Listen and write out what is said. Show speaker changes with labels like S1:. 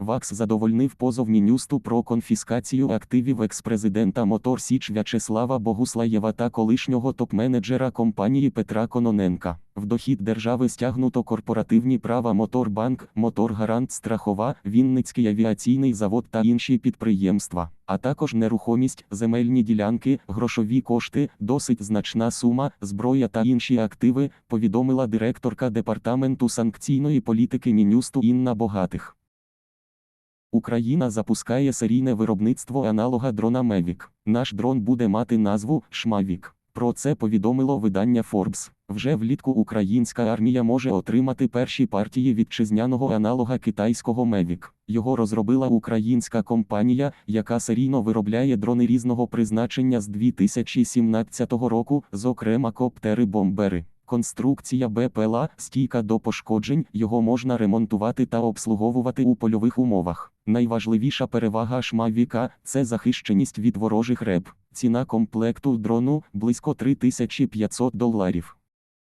S1: ВАКС задовольнив позов Мінюсту про конфіскацію активів екс-президента Мотор Січ В'ячеслава Богуслаєва та колишнього топ-менеджера компанії Петра Кононенка. В дохід держави стягнуто корпоративні права Моторбанк, Моторгарант Страхова, Вінницький авіаційний завод та інші підприємства, а також нерухомість, земельні ділянки, грошові кошти, досить значна сума, зброя та інші активи, повідомила директорка департаменту санкційної політики Мінюсту Інна Богатих. Україна запускає серійне виробництво аналога дрона Mavic. Наш дрон буде мати назву Шмавік. Про це повідомило видання Forbes. Вже влітку українська армія може отримати перші партії вітчизняного аналога китайського Mavic. Його розробила українська компанія, яка серійно виробляє дрони різного призначення з 2017 року, зокрема коптери-бомбери. Конструкція БПЛА стійка до пошкоджень, його можна ремонтувати та обслуговувати у польових умовах. Найважливіша перевага шмавіка це захищеність від ворожих реб. Ціна комплекту дрону близько 3500 доларів.